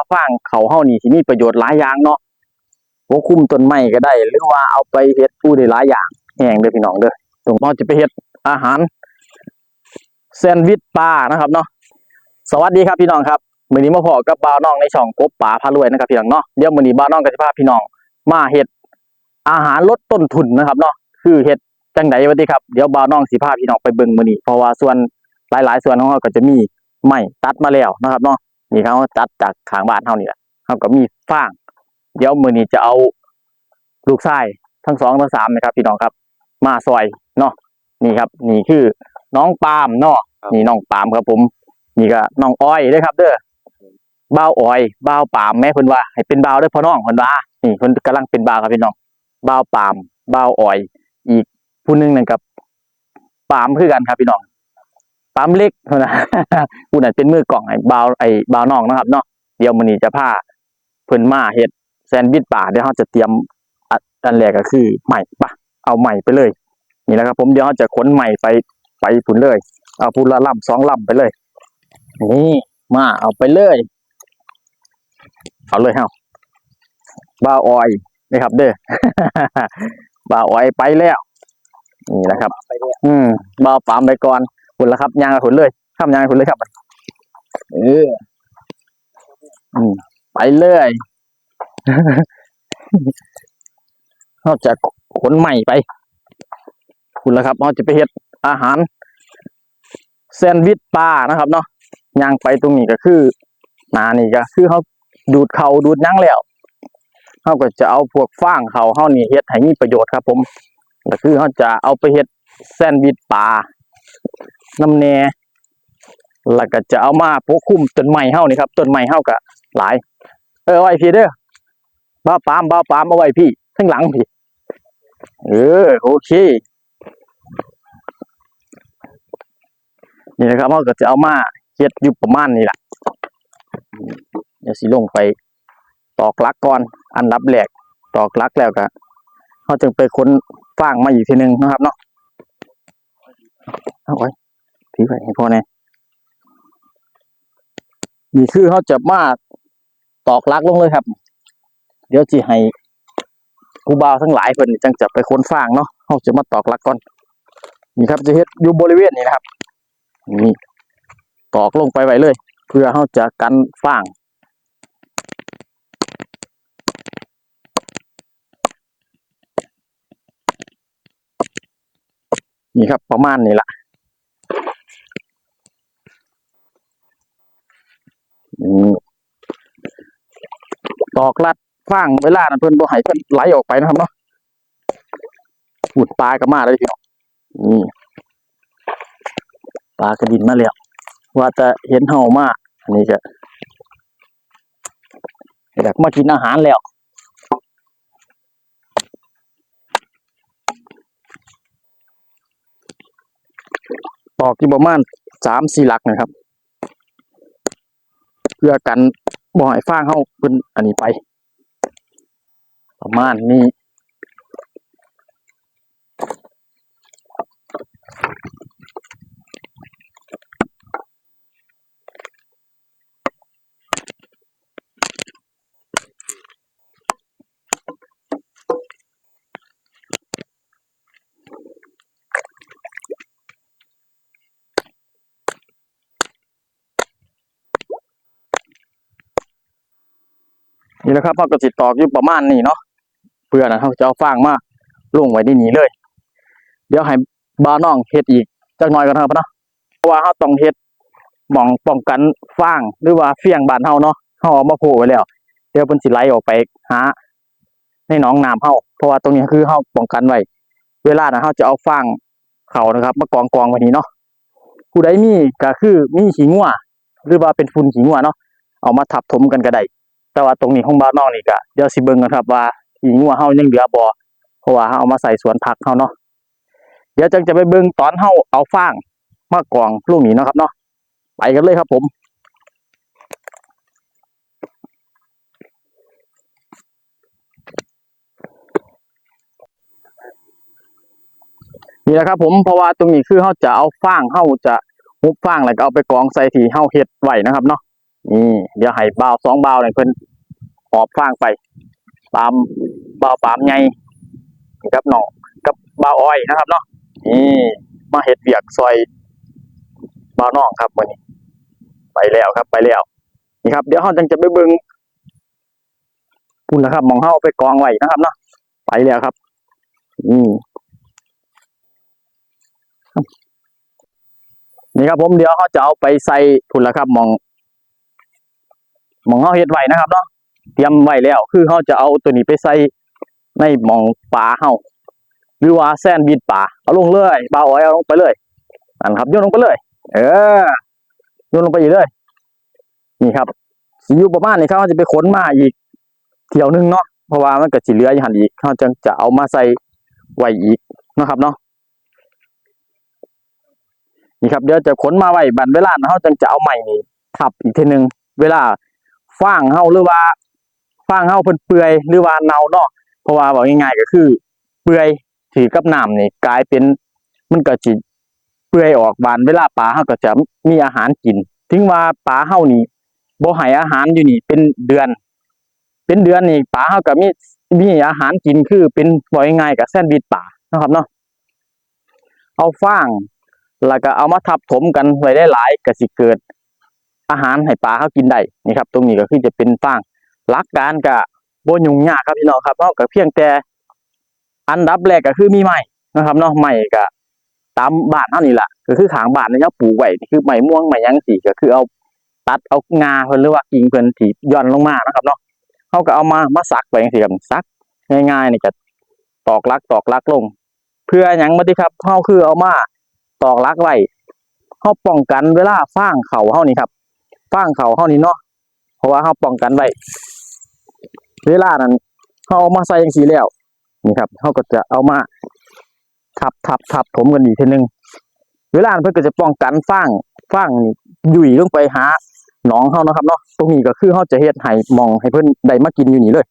าฟางเขาเฮานี่สิมีประโยชน์หลายอย่างเนาะปกคลุมต้นไม้ก็ได้ หรือว่าเอาไปเฮ็ดอู้ได้หลายอย่างแห้งเด้อพี่น้องเด้อตรงเราจะไปเฮ็ดอาหารแซนด์วิชปลานะครับเนาะสวัสดีครับพี่น้องครับมื้อนี้มาพอกับบ่าวน้องในช่องกบป่าพารวยนะครับพี่น้องเนาะเดี๋ยวมื้อนี้บ่าวน้องก็สิพาพี่น้อง มาเฮ็ดอาหารลดต้นทุนนะครับเนาะคือเฮ็ดจังไดวะติครับเดี๋ยวบ่าวน้องสิพาพี่น้องไปเบิ่งมื้อนี้เพราะว่าส่วนหลาย ๆ ส่วนของเราก็จะมีไม้ตัดมาแล้วนะครับเนาะ นี่เขาตัดจากข้างบ้านเฮานี่แหละเขาก็มีฟาง เดี๋ยวมื้อนี้จะเอาลูกชายทั้งสองทั้งสามนะครับ พี่น้องครับ มาซอยเนาะนี่ครับ นี่คือน้องปาล์มเนาะนี่น้องปาล์มครับผม นี่ก็น้องอ้อยเด้อครับ เด้อบ้าวอ้อยบ้าวปาล์มแม่เพิ่นว่า ให้เป็นบ้าวเด้อพ่อน้องเพิ่นว่านี่เพิ่นกำลังเป็นบ้าวครับพี่น้องบ้าวปาล์มบ้าวอ้อย อีกผู้หนึงนั่นกับปาล์มคือกันครับพี่น้อง ปาล์มเล็กเท่านั้นผู้นั้นเป็นมือกล่องไอ้บ้าวไอ้บ้าวน้องนะครับเนาะเดี๋ยวมื้อนี้จะพาเพิ่นมาเฮ็ดแซนด์วิชป่าเดี๋ยวเราจะเตรียมอันอันแรกก็คือใหม่ปะเอาใหม่ไปเลย นี่แหละครับ ผมเดี๋ยวเราจะขนใหม่ไปไปพุ่นเลย เอาพุ่นละลำสองลำไปเลยนี่มาเอาไปเลย เอาเลยเฮาบ้าวออยนะครับ เด้อบ้าวออยไปแล้วนี่นะครับไปเนี่ยอืมบ้าวปามไปก่อน คุณละครับยางกับคุณเลยข้ามยางกับคุณเลยครับเอออืมไปเลยเราจะขนใหม่ไปคุณละครับเราจะไปเฮ็ดอาหารแซนด์วิชปลานะครับ เนาะยางไปตรงนี้ก็คือนานี่ก็คือเขาดูดเขาดูดยั้งแล้วเขาก็จะเอาพวกฟางเขาเขานี่เฮ็ดให้มีประโยชน์ครับ ผมก็คือเขาจะเอาไปเฮ็ดแซนด์วิชปลา น้ำแน่แล้วก็จะเอามาปกคลุมต้นไม้เฮานี่ครับต้นไม้เฮาก็หลาย เออเอาไว้พี่เด้อบ้าปามบ้าปามเอาไว้พี่ข้างหลังพี่เออโอเคนี่นะครับเราก็จะเอามาเฮ็ดอยู่ประมาณนี้แหละเดี๋ยวสิลงไปตอกลักก่อนอันดับแรกตอกลักแล้วก็เขาจึงไปค้นฟางมาอีกทีหนึ่งนะครับเนาะเอาไว้ ถือไว้ให้พ่อแน่นี่คือเขาจะมาตอกลักลงเลยครับ เดี๋ยวจีให้กูบาวทั้งหลายเพิ่นจังจะไปค้นฟางเนาะเขาจะมาตอกลักก่อน นี่ครับจะเฮ็ดอยู่บริเวณนี้นะครับ นี่ตอกลงไปไว้เลย เพื่อเขาจะกันฟางนี่ครับประมาณนี้ละอืมต อกลัดฟางเวลานั้นเพิ่นบ่ให้เพิ่นไหลออกไปนะครับเนาะหุดปลาก็มาเลยพี่น้องนี่ปลากระดินมาแล้วว่าแต่เห็นเห่ามากอันนี้ก็อยากมากินอาหารแล้วตอกที่ประมาณสามสี่หลักนะครับ เพื่อกัน บ่อยฟางเข้าเป็นอันนี้ไป ประมาณนี้ นี่แหละครับเราก็สิตอกอยู่ประมาณนี้เนาะเพื่อนะเขาจะเอาฟางมาลงไว้ที่นี่เลย เดี๋ยวให้บาน้องเฮ็ดอีกจักหน่อยกันครับเนาะเพราะว่าเขาต้องเฮ็ดหมองป้องกันฟางหรือว่าเฟียงบานเฮาเนาะเขาเอามาโผล่ไว้แล้ว เดี๋ยวเพิ่นสิไหลออกไปหาในหนองน้ำเฮาเพราะว่าตรงนี้คือเฮาป้องกันไว้เวลานะเฮาจะเอาฟางเขานะครับ มากองกองไว้นี่เนาะผู้ใดมีก็คือมีขี้งัวหรือว่าเป็นฝุ่นขี้งัวเนาะเอามาทับถมกันก็ได้ แต่ว่าตรงนี้ของบ้านนอกนี่ก็เดี๋ยวสิเบิ่งกันครับว่าอีงัวเฮายังเหลือบ่เพราะว่าเฮาเอามาใส่สวนผักเฮาเนาะเดี๋ยวจังจะไปเบิ่งตอนเฮาเอาฟางมากองลูกนี้เนาะครับเนาะไปกันเลยครับผมนี่แหละครับผมเพราะว่าตรงนี้คือเฮาจะเอาฟางเฮาจะหุบฟางแล้วก็เอาไปกองใส่ที่เฮาเฮ็ดไหวนะครับเนาะ นี่เดี๋ยวให้บ่าวสองบ่าวเนี่ยเพิ่นหอบฟางไปตามบ่าวปามไงกับน้องกับบ่าวอ้อยนะครับเนาะนี่มาเฮ็ดเวียกซอยบ่าวน้องครับวันนี้ ไปแล้วครับไปแล้วนี่ครับ เดี๋ยวเราจังจะไปเบิ่งพุ่นนะครับมองเฮาเอาไปกองไว้นะครับเนาะไปแล้วครับ อืมนี่ครับผมเดี๋ยวเขาจะเอาไปใส่พุ่นละครับมอง หมองเฮาเฮ็ดไว้นะครับเนาะเตรียมไว้แล้ว คือเขาจะเอาตัวนี้ไปใส่ในหมองปลาเฮาหรือว่าแซนด์วิชปลาเอาลงเลยปลาอ้อยเอาลงไปเลยนั่นครับโยนลงไปเลย เออโยนลงไปอีกเลย นี่ครับสิอยู่ประมาณนี้เขาจะไปขนมาอีกเที่ยวนึงเนาะเพราะว่ามันก็สิเหลืออยู่หันอีกเขาจะจะเอามาใส่ไว้อีกนะครับเนาะนี่ครับเดี๋ยวจะขนมาไว้บันเวลาเขาจึงจะเอาใหม่นี่ทับอีกทีนึง เวลา ฟางเฮาหรือว่าฟางเฮาเพิ่นเปื่อยหรือว่าเน่าเนาะเพราะว่าบอกง่ายๆก็คือ เปื่อยถือกับน้ำนี่กลายเป็นมันก็จิเปื่อยออกบานเวลาปลาเฮาก็จะมีอาหารกิน ถึงว่าปลาเฮานี่บ่ให้อาหารอยู่นี่เป็นเดือน เป็นเดือนนี่ปลาเฮาก็มีมีอาหารกินคือเป็นบ่ง่ายๆกับแซนด์วิชปลานะครับเนาะเอาฟางแล้วก็เอามาทับถมกันไว้ได้หลายก็สิเกิด อาหารให้ปลาเฮากินได้นี่ครับ ตรงนี้ก็คือจะเป็นฟางหลักการก็บ่ยุ่งยากครับพี่น้องครับเฮาะก็เพียงแต่ อันดับแรกก็คือมีไม้นะครับเนาะไม้ก็ตามบ้านเฮานี่แหละก็คือขางบ้านนี่เขาปลูกไว้นี่คือไม้ม่วงไม้ยังสีก็คือเอาตัดเอางาเพิ่นหรือว่ากิ่งเพิ่นที่ย่อนลงมานะครับเนาะเขาก็เอามามาสักไว้จังซี่ครับสักง่ายๆนี่ก็ตอกลักตอกลักลง เพื่อหยังบ่ติครับเฮาคือเอามาตอกลักไว้เฮาป้องกันเวลาฟางเขาเฮานี่ครับ ฟางเขาเฮานี่เนาะเพราะว่าเฮาป้องกันไว้เวลานั้นเฮาเอามาใส่จังซี่แล้วนี่ครับเฮาก็จะเอามาทับทับทับถมกันอีกทีนึงเวลานั้นเพิ่นก็จะป้องกันฟางฟางนี่ยุ่ยลงไปหาหนองเขานะครับเนาะตรงนี้ก็คือเขาจะเฮ็ดให้มองให้เพิ่อนได้มากินอยู่นี่เลย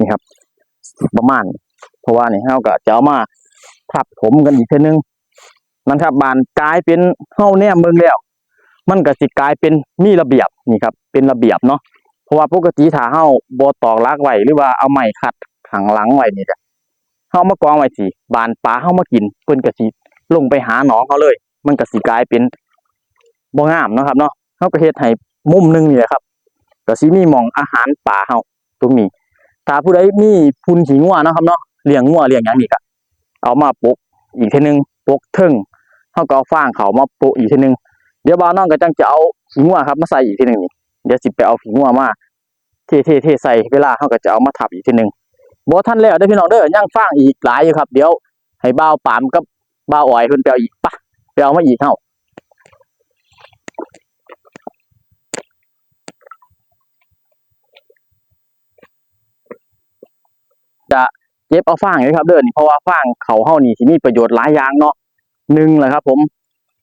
นี่ครับ ประมาณ เพราะว่านี่เขาก็จะเอามาทับผมกันอีกเทีนึงนั่นครับบานกลายเป็นเฮาแนมเมืองแล้ว มันก็สิกลายเป็นมีระเบียบนี่ครับเป็นระเบียบเนาะเพราะว่าปกติถ้าเฮาบ่ตอกลากไว้หรือว่าเอาไม้ขัดขังหลังไว้นี่จ้ะเฮามากองไว้สิบานปลาเฮามากินเพิ่นก็สิลงไปหาหนองเขาเลย มันก็สิกลายเป็นบ่งามเนาะครับเนาะเฮาก็เฮ็ดให้มุมหนึงนี่แหละครับก็สิมีหม่องอาหารป่าเฮาตรงนี้ถ้าผู้ใดมีพุนขี้งัวเนาะครับเนาะเลี้ยงงัวเลี้ยงหยังนี่ก็เอามาปลูกอีกทีหนึงปลูกเทิงเฮาก็เอาฟางเขามาปลูกอีกทีหนึง เดี๋ยวบ่าวน้องก็จังจะเอาขี้งัวครับมาใส่อีกทีหนึ่งนี่เดี๋ยวสิไปเอาขี้งัวมาเทๆๆใส่เวลาเฮาก็จะเอามาทับอีกทีหนึ่งบ่ทันแล้วเด้พี่น้องเด้อยังฟางอีกหลายอยู่ครับ เดี๋ยวให้บ่าวปามกับบ่าวอ้อยเพิ่นไปเอาอีกปะไปเอามาอีกเฮาจะเก็บเอาฟางเลยครับเด้อนี่เพราะว่าฟางเขาเฮานี่สิมีประโยชน์หลายอย่างเนาะหนึ่งแหละครับ ผม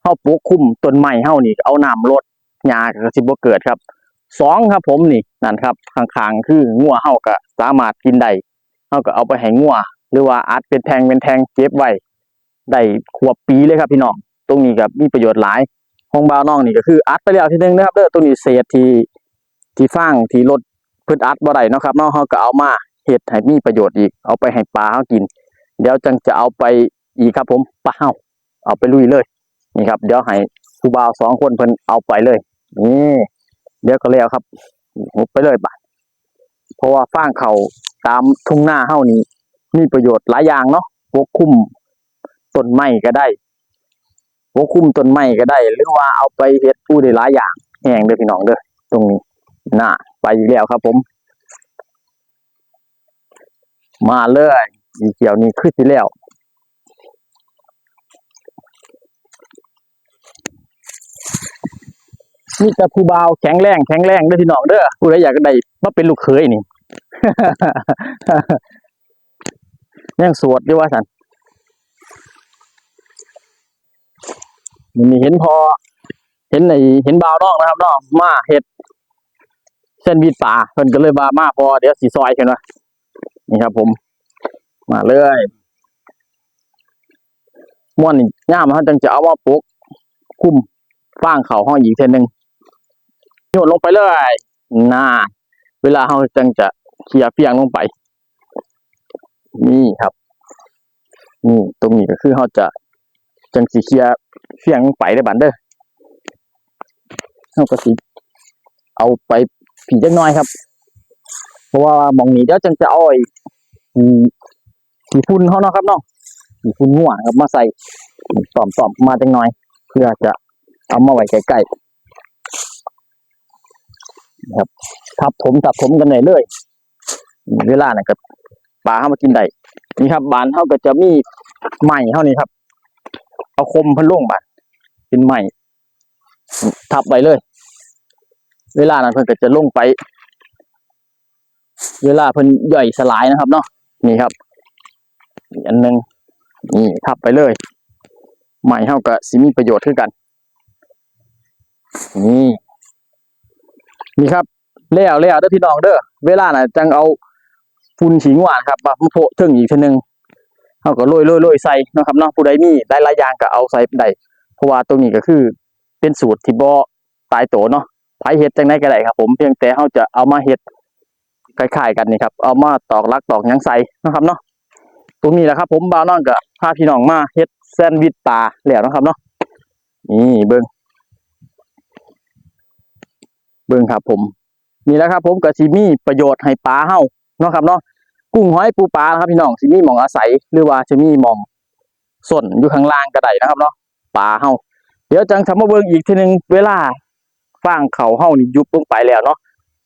เฮาปลูกคุ้มต้นไม้เฮานี่เอาน้ำรดหญ้าก็สิบ่เกิดครับสองครับผมนี่นั่นครับข้างๆคืองัวเฮาก็สามารถกินได้เฮาก็เอาไปให้งัวหรือว่าอัดเป็นแทงเป็นแทงเก็บไว้ได้ขวบปีเลยครับพี่น้องตรงนี้ก็มีประโยชน์หลายของบ่าวน้องนี่ก็คืออัดไปแล้วทีนึงนะครับเด้อตรงนี้เศษที่ที่ฟางที่รถเพิ่นอัดบ่ได้นะครับเนาะเฮาก็เอามาเห็ดให้มีประโยชน์อีกเอาไปให้ปลาเขากิน เดี๋ยวจังจะเอาไปอีกครับผมปลาเฮาเอาไปลุยเลย นี่ครับ เดี๋ยวให้ผู้บ่าวสองคนเพิ่นเอาไปเลย นี่เดี๋ยวก็แล้วครับหุบไปเลยบาดเพราะว่าฟางเขาตามทุ่งหน้าเฮานี้มีประโยชน์หลายอย่างเนาะปกคลุมต้นไม้ก็ได้ปกคลุมต้นไม้ก็ได้ หรือว่าเอาไปเฮ็ดผู้ได้หลายอย่างแห้งเด้อพี่น้องเด้อตรงนี้น่าไปอีกแล้วครับ ผม มาเลยอีเกี่ยวนี้ขึ้นที่แล้ว นี่แต่ผู้บ่าวแข็งแรงแข็งแรงเด้อพี่น้องเด้อผู้ใดอยากได้มาเป็นลูกเขยนี่ ยังสวดด้วยว่าสันมีเห็นพอ เห็นในเห็นบ่าวน้องนะครับน้องมาเห็ดเส้นวีดป่าเพิ่นก็เลยมามาพอเดี๋ยวสีซอยเห็นว่านี่ครับ ผม มาเลยม่วนย่ามเขาจังจะเอาว่าปลูกคุ้มฟางเข่าห้องอีกเส้นหนึ่ง โยนลงไปเลยน่าเวลาเราจังจะเคลียร์เฟียงลงไป นี่ครับ นี่ตรงนี้ก็คือเราจะจังสีเคลียร์เฟียงลงไปได้บันเด้อเราก็สิเอาไปผีจักหน้อยครับ เพราะว่ามองนี้เดี๋ยวจังจะเอาไอ้อืมสีฝุ่นเขาเนาะครับเนาะสีฝุ่นงัวครับมาใส่ตอมตอมๆมาจังหน่อย เพื่อจะเอามาไว้ใกล้ๆ ครับทับถมทับถมกันเลยเลยเวลาน่ะก็ปลาเข้ามากินได้นี่ครับ บานเขาก็จะมีไม้เท่านี้ครับ เอาคมพันล่งบานเป็นไม้ทับไว้เลย เวลานั้นเพิ่นก็จะลงไป เวลาเพิ่นย่อยสลายนะครับ เนาะนี่ครับอันหนึ่งนี่ทับไปเลยไม้เฮาก็สิมีประโยชน์คือกันนี่ นี่ครับแล้วแล้วเด้อพี่น้องเด้อเวลาน่ะจังเอาฝุ่นขิงหวานครับมาโพะถึงอีกทีนึงเฮาก็โรยโรยโรยใส่นะครับเนาะผู้ใดมีหลายๆอย่างก็เอาใส่ได้เพราะว่าตรงนี้ก็คือเป็นสูตรที่บ่ตายโตเนาะไผเฮ็ดจังไดก็ได้ครับ ผมเพียงแต่เฮาจะเอามาเฮ็ดคล้ายๆกันนี่ครับเอามาตอกลักตอกยังใส่นะครับเนาะตรงนี้แหละครับ ผมบ่าวนอนก็พาพี่น้องมาเฮ็ดแซนด์วิชปลาแล้วนะครับเนาะนี่เบิ่ง บิ่งครับผมนี่แหละครับ ผมก็สิมี่ประโยชน์ให้ปลาเฮาเนาะครับเนาะกุ้งหอยปูปลาครับพี่น้องสิมีหมองอาศัยหรือว่าจะมีหม่องส่วนอยู่ข้างล่างก็ไดนะครับเนาะปลาเฮาเดี๋ยวจังทำมาเบิ่งอีกทีหนึงเวลาฟางเขาเฮานี่ยุบลงไปแล้วเนาะ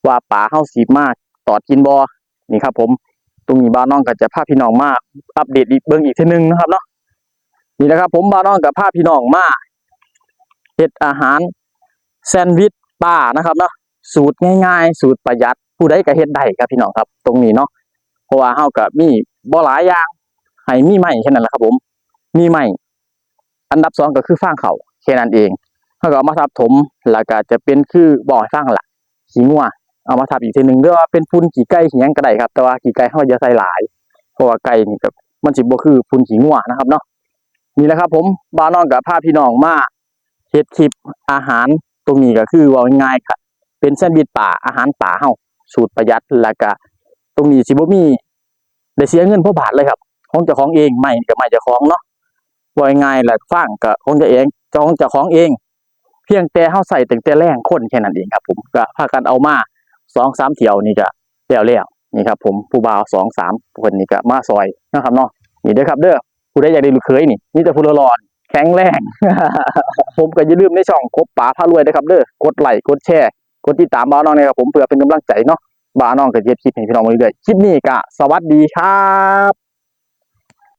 ว่าปลาเฮาสีมากตอดกินบ่นี่ครับ ผมตรงนี้บ้านน้องก็จะพาพี่น้องมาอัปเดตอีกเบิ่งอีกทีหนึงนะครับเนาะนี่นะครับ ผมบ้านน้องกับพาพี่น้องมาเฮ็ดอาหารแซนด์วิช ป้านะครับเนาะสูตรง่ายๆ สูตรประหยัดผู้ใดก็เฮ็ดได้ครับพี่น้องครับ ตรงนี้เนาะเพราะว่าเฮาก็มีบ่หลายอย่างให้มีไม้แค่นั้นแหละครับผม มีไม้อันดับสองก็คือฟางเขาแค่นั้นเองเฮาก็เอามาทับถมแล้วก็จะเป็นคือบ่อฟางล่ะขี้งัวเอามาทับอีกทีหนึ่งหรือว่าเป็นฝุ่นขี้ไก่ขี้ยังก็ได้ครับ แต่ว่าขี้ไก่เฮาอย่าใส่หลาย เพราะว่าไก่นี่ก็มันสิบ่คือฝุ่นขี้งัวนะครับเนาะนี่แหละครับ ผมบ้านน้องกับพาพี่น้องมาเฮ็ดคลิปอาหาร ตรงนี้ก็คือว่าง่ายๆครับเป็นแซนด์วิชป่าอาหารป่าเฮาสูตรประหยัดแล้วก็ตรงนี้สิบ่มีได้เสียเงินเพราะบาทเลยครับ ของเจ้าของเองไม่ก็ไม่เจ้าของเนาะว่าง่ายๆแหละฟางก็ของเจ้าเองเจ้าของเจ้าของเอง เพียงแต่เฮาใส่ตั้งแต่แรงคนแค่นั้นเองครับ ผมก็พากันเอามาสองสามเที่ยวนี่ก็แล้วแล้วนี่ครับ ผมผู้บ่าวสองสามคนนี่ก็มาซอยนะครับเนาะนี่เด้อครับ เด้อผู้ใดอยากได้ลูกเคยนี่นี่แต่ผู้ร้อน แข็งแรง ผมก็อย่าลืมในช่องคบป๋าพารวยนะครับเด้อกดไลค์กดแชร์กดติดตามบ้าน้องนะครับผมเพื่อเป็นกำลังใจเนาะบ้าน้องก็เย็ดคลิปให้พี่น้องมาเรื่อยๆคลิปนี้ก็สวัสดีครับ